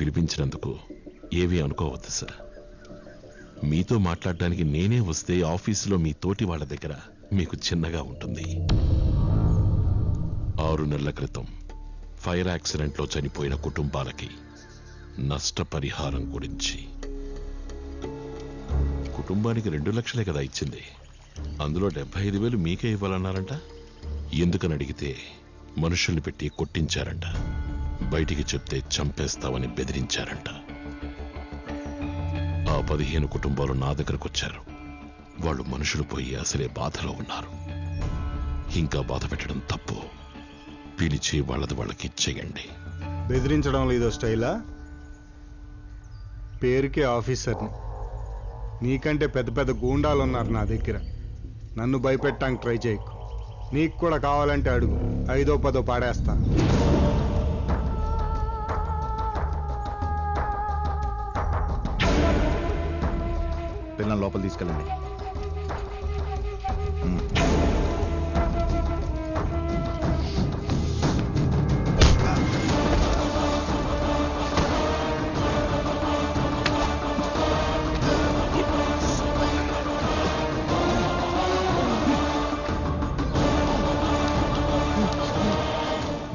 పిలిపించినందుకు ఏమీ అనుకోవద్దు సార్ మీతో మాట్లాడడానికి నేనే వస్తే ఆఫీసులో మీ తోటి వాళ్ళ దగ్గర మీకు చిన్నగా ఉంటుంది. ఆరు నెలల క్రితం ఫైర్ యాక్సిడెంట్లో చనిపోయిన కుటుంబాలకి నష్టపరిహారం గురించి. కుటుంబానికి రెండు లక్షలే కదా ఇచ్చింది. అందులో డెబ్బై ఐదు వేలు మీకే ఇవ్వాలన్నారంట? ఎందుకని అడిగితే మనుషుల్ని పెట్టి కొట్టించారంట. బయటికి చెప్తే చంపేస్తావని బెదిరించారంట. ఆ పదిహేను కుటుంబాలు నా దగ్గరకు వచ్చారు వాళ్ళు మనుషులు పోయి అసలే బాధలో ఉన్నారు. ఇంకా బాధ పెట్టడం తప్పు. పిలిచి వాళ్ళది వాళ్ళకి ఇచ్చేయండి. బెదిరించడం లేదో స్టైలా? పేరుకే ఆఫీసర్ని. నీకంటే పెద్ద పెద్ద గూండాలు ఉన్నారు నా దగ్గర. నన్ను భయపెట్టడానికి ట్రై చేయకు. నీకు కూడా కావాలంటే అడుగు. ఐదో పదో పాడేస్తాను. పిల్లల్ని లోపల తీసుకెళ్ళండి.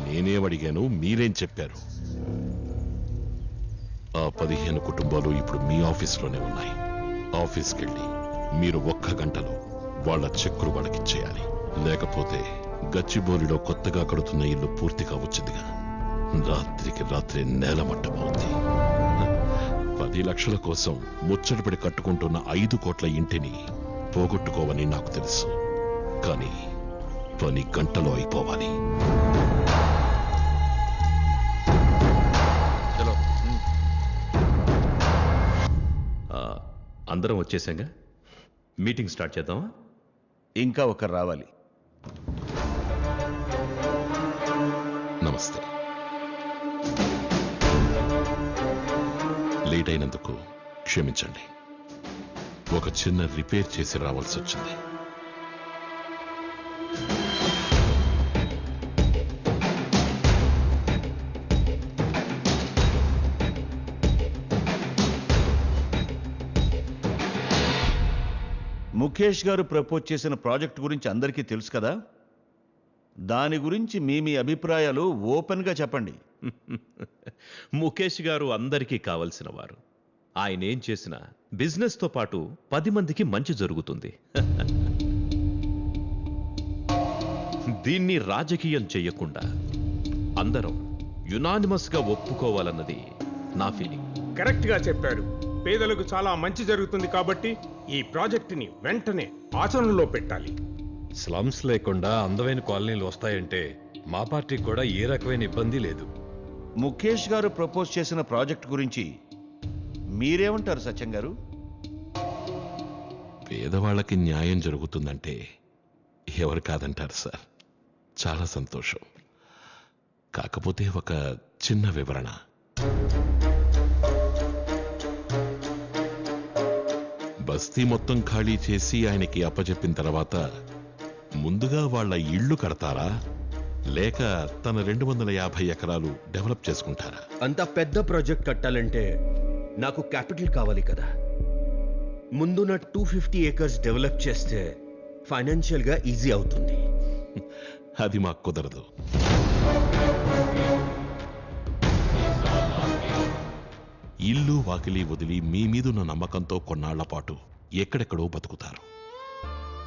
నేనేం అడిగాను మీరేం చెప్పారు? ఆ పదిహేను కుటుంబాలు ఇప్పుడు మీ ఆఫీస్లోనే ఉన్నాయి. ఆఫీస్కి వెళ్ళి మీరు ఒక్క గంటలో వాళ్ళ చెక్కులు వాళ్ళకిచ్చేయాలి లేకపోతే గచ్చిబోలిలో కొత్తగా కడుతున్న ఇల్లు పూర్తిగా వచ్చిందిగా. రాత్రికి రాత్రి నేలమట్టమవుతుంది పది లక్షల కోసం ముచ్చటపడి కట్టుకుంటున్న ఐదు కోట్ల ఇంటిని పోగొట్టుకోవని నాకు తెలుసు. కానీ పని గంటలో అయిపోవాలి. అందరం వచ్చేసాంగా? మీటింగ్ స్టార్ట్ చేద్దామా? ఇంకా ఒకరు రావాలి. నమస్తే. లేట్ అయినందుకు క్షమించండి. ఒక చిన్న రిపేర్ చేసి రావాల్సి వచ్చింది. ముఖేష్ గారు ప్రపోజ్ చేసిన ప్రాజెక్ట్ గురించి అందరికీ తెలుసు కదా? దాని గురించి మీ మీ అభిప్రాయాలు ఓపెన్గా చెప్పండి. ముఖేష్ గారు అందరికీ కావలసిన వారు. ఆయన ఏం చేసినా బిజినెస్తో పాటు పది మందికి మంచి జరుగుతుంది. దీన్ని రాజకీయం చెయ్యకుండా అందరం యునానిమస్గా ఒప్పుకోవాలన్నది నా ఫీలింగ్. కరెక్ట్గా చెప్పారు. పేదలకు చాలా మంచి జరుగుతుంది కాబట్టి ఈ ప్రాజెక్టుని వెంటనే ఆచరణలో పెట్టాలి. స్లమ్స్ లేకుండా అందమైన కాలనీలు వస్తాయంటే మా పార్టీకి కూడా ఏ రకమైన ఇబ్బంది లేదు. ముఖేష్ గారు ప్రపోజ్ చేసిన ప్రాజెక్ట్ గురించి మీరేమంటారు సత్యం గారు? పేదవాళ్ళకి న్యాయం జరుగుతుందంటే ఎవరు కాదంటారు సార్. చాలా సంతోషం. కాకపోతే ఒక చిన్న వివరణ. బస్తీ మొత్తం ఖాళీ చేసి ఆయనకి అప్పచెప్పిన తర్వాత ముందుగా వాళ్ళ ఇళ్ళు కడతారా? లేక తన రెండు వందల యాభై ఎకరాలు డెవలప్ చేసుకుంటారా? అంత పెద్ద ప్రాజెక్ట్ కట్టాలంటే నాకు క్యాపిటల్ కావాలి కదా. ముందు నా టూ ఫిఫ్టీ ఏకర్స్ డెవలప్ చేస్తే ఫైనాన్షియల్గా ఈజీ అవుతుంది. అది మాకు కుదరదు. ఇల్లు వాకిలి వదిలి మీ మీదున్న నమ్మకంతో కొన్నాళ్ళ పాటు ఎక్కడెక్కడో బతుకుతారు.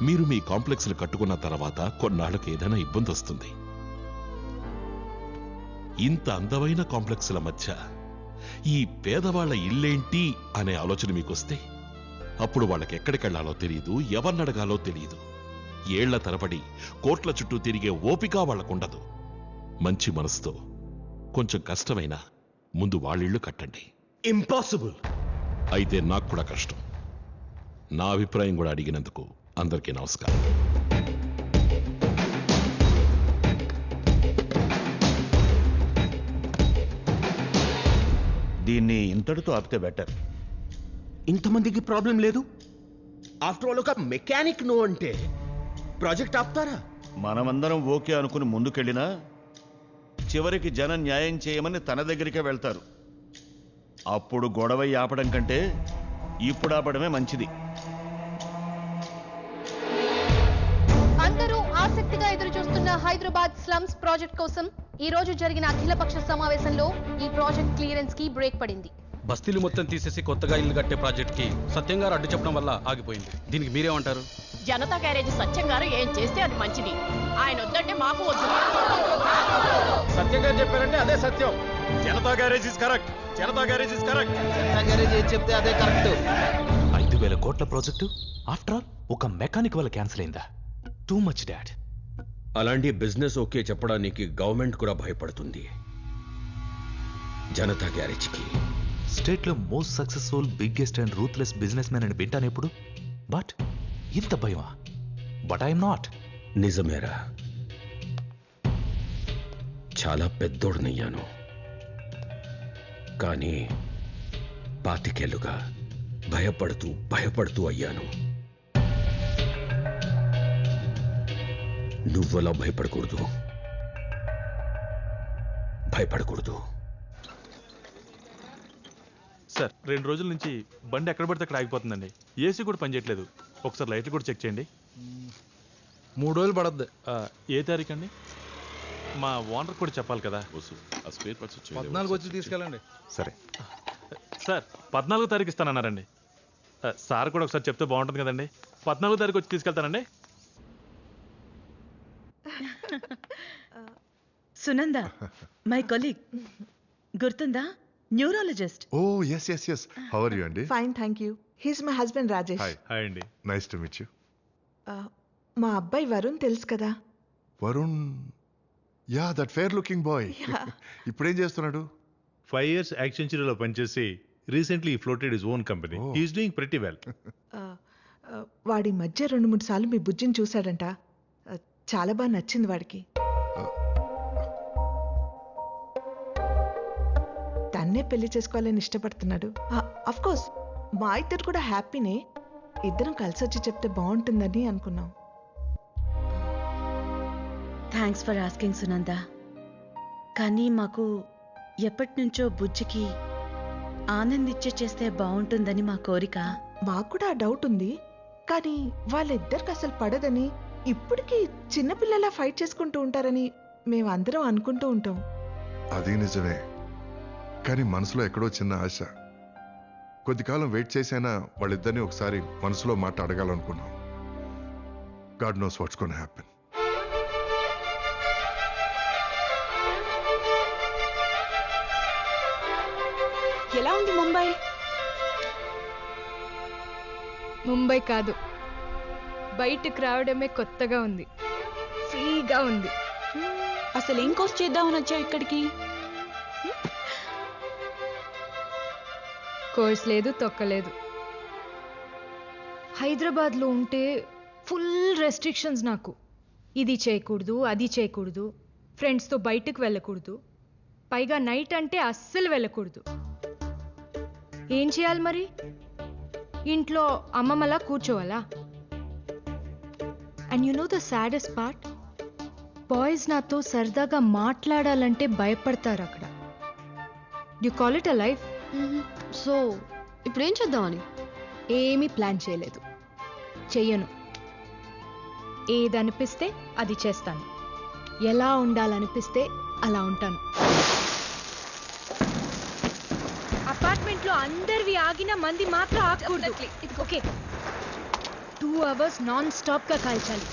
మీరు మీ కాంప్లెక్స్లు కట్టుకున్న తర్వాత కొన్నాళ్ళకు ఏదైనా ఇబ్బంది వస్తుంది. ఇంత అందమైన కాంప్లెక్స్ల మధ్య ఈ పేదవాళ్ళ ఇల్లేంటి అనే ఆలోచన మీకొస్తే అప్పుడు వాళ్ళకి ఎక్కడికెళ్ళాలో తెలియదు ఎవరినడగాలో తెలియదు ఏళ్ళ తరబడి కోట్ల చుట్టూ తిరిగే ఓపిక వాళ్ళకుండదు. మంచి మనసుతో కొంచెం కష్టమైనా ముందు వాళ్ళిళ్ళు కట్టండి. ఇంపాసిబుల్ అయితే నాకు కూడా కష్టం. నా అభిప్రాయం కూడా అడిగినందుకు అందరికీ నమస్కారం. దీన్ని ఇంతటితో ఆపితే బెటర్ ఇంతమందికి ప్రాబ్లం లేదు? ఆఫ్టర్ ఆల్ ఒక మెకానిక్ నో అంటే ప్రాజెక్ట్ ఆపుతారా? మనమందరం ఓకే అనుకుని ముందుకెళ్ళినా చివరికి జనం న్యాయం చేయమని తన దగ్గరికే వెళ్తారు. అప్పుడు గొడవ ఆపడం కంటే ఇప్పుడు ఆపడమే మంచిది. అందరూ ఆసక్తిగా ఎదురు చూస్తున్న హైదరాబాద్ స్లమ్స్ ప్రాజెక్ట్ కోసం ఈ రోజు జరిగిన అఖిలపక్ష సమావేశంలో ఈ ప్రాజెక్ట్ క్లియరెన్స్కి బ్రేక్ పడింది. బస్తీలు మొత్తం తీసేసి కొత్తగా ఇల్లు కట్టే ప్రాజెక్ట్కి సత్యం గారు అడ్డు చెప్పడం వల్ల ఆగిపోయింది. దీనికి మీరేమంటారు? జనతా గ్యారేజ్ సత్యం గారు ఏం చేస్తే అది మంచిది. ఆయన వద్దంటే మాకు వద్దు. సత్యంగా చెప్పారంటే అదే సత్యం. Janatha Garage is correct. Janatha Garage is correct. ఐదు వేల కోట్ల ప్రాజెక్టు? ఆఫ్టర్ ఆల్ ఒక మెకానిక్ వల్ల క్యాన్సిల్ అయిందా? టూ మచ్ డాడ్ అలాంటి బిజినెస్ ఓకే చెప్పడానికి గవర్నమెంట్ కూడా భయపడుతుంది. జనతా గ్యారేజ్కి. స్టేట్లో most successful biggest and ruthless business man అని వింటాను ఎప్పుడు? బట్ ఇంత భయమా? బట్ ఐఎమ్ నాట్ నిజమేరా. చాలా పెద్దోడునయ్యాను. కానీ పాతికేళ్ళుగా భయపడుతూ భయపడుతూ అయ్యాను. నువ్వలా భయపడకూడదు. భయపడకూడదు. సార్ రెండు రోజుల నుంచి బండి ఎక్కడ పడితే అక్కడ ఆగిపోతుందండి. ఏసీ కూడా పనిచేయట్లేదు. ఒకసారి లైట్లు కూడా చెక్ చేయండి. మూడు రోజులు పడద్దు. ఆ, ఏ తారీఖు అండి మా ఓనర్ కూడా చెప్పాలి కదా. వసు ఆ స్పేర్ పార్ట్స్ వచ్చి పద్నాలుగు వచ్చి తీసుకెళ్ళండి. సరే. సార్ పద్నాలుగో తారీఖు ఇస్తానన్నారండి. ఆ, సార్ కూడా ఒకసారి చెప్తే బాగుంటుంది కదండి. పద్నాలుగో తారీఖు వచ్చి తీసుకెళ్తానండి. Sunanda my colleague. గుర్తుందా? Neurologist. Oh yes yes yes how are you అండి? Fine thank you he's my husband Rajesh hi hi అండి. నైస్ టు మీట్ యూ మా అబ్బాయి వరుణ్ తెలుసు కదా? Varun ya that fair looking boy Yeah. ఇప్పుడేం చేస్తున్నాడు? Five years యాక్సెంచరీలో పనిచేసి recently floated his own company Oh. He's doing pretty well వాడి మధ్య రెండు మూడు సార్లు మీ బుజ్జిని చూశాడంట. చాలా బాగా నచ్చింది వాడికి. తన్నే పెళ్ళి చేసుకోవాలని ఇష్టపడుతున్నాడు. కోర్స్ మా ఇద్దరు కూడా హ్యాపీనే. ఇద్దరం కలిసి వచ్చి చెప్తే బాగుంటుందని అనుకున్నాం. థ్యాంక్స్ ఫర్ ఆస్కింగ్ సునంద కానీ మాకు ఎప్పటి నుంచో బుజ్జికి ఆనందిచ్చే చేస్తే బాగుంటుందని మా కోరిక. మాకు కూడా ఆ డౌట్ ఉంది. కానీ వాళ్ళిద్దరికి అసలు పడదని ఇప్పటికీ చిన్నపిల్లలా ఫైట్ చేసుకుంటూ ఉంటారని మేమందరం అనుకుంటూ ఉంటాం. అది నిజమే. కానీ మనసులో ఎక్కడో చిన్న ఆశ. కొద్ది కాలం వెయిట్ చేసైనా వాళ్ళిద్దరిని ఒకసారి మనసులో మాట అడగాలనుకున్నాం. God knows what's gonna happen ఎలా ఉంది ముంబై? ముంబై కాదు. బయటకు రావడమే కొత్తగా ఉంది. ఫ్రీగా ఉంది. అసలు ఏం కోర్స్ చేద్దామని వచ్చావు ఇక్కడికి? కోర్స్ లేదు తొక్కలేదు. హైదరాబాద్లో ఉంటే ఫుల్ రెస్ట్రిక్షన్స్ నాకు. ఇది చేయకూడదు అది చేయకూడదు. ఫ్రెండ్స్తో బయటకు వెళ్ళకూడదు. పైగా నైట్ అంటే అస్సలు వెళ్ళకూడదు. ఏం చేయాలి మరి? ఇంట్లో అమ్మమ్మలా కూర్చోవాలా? And you know the saddest part boys నాతో సరదాగా మాట్లాడాలంటే భయపడతారు అక్కడ. You call it a life so ఇప్పుడు ఏం చేద్దామని? ఏమీ ప్లాన్ చేయలేదు. చెయ్యను. ఏదనిపిస్తే అది చేస్తాను. ఎలా ఉండాలనిపిస్తే అలా ఉంటాను. అందరివి ఆగిన మంది మాత్రం ఆగకూడదు. ఓకే. టూ అవర్స్ నాన్ స్టాప్గా కాల్చాలి.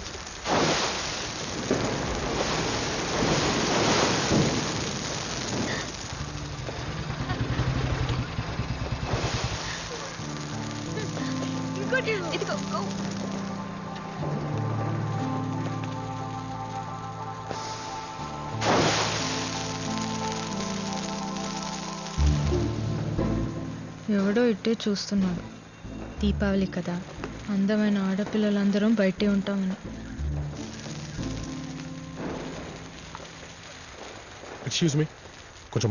ఎవడో ఇట్టే చూస్తున్నాడు. దీపావళి కదా. అందమైన ఆడపిల్లలందరం బయటే ఉంటామని. ఎక్స్క్యూజ్ మీ కొంచెం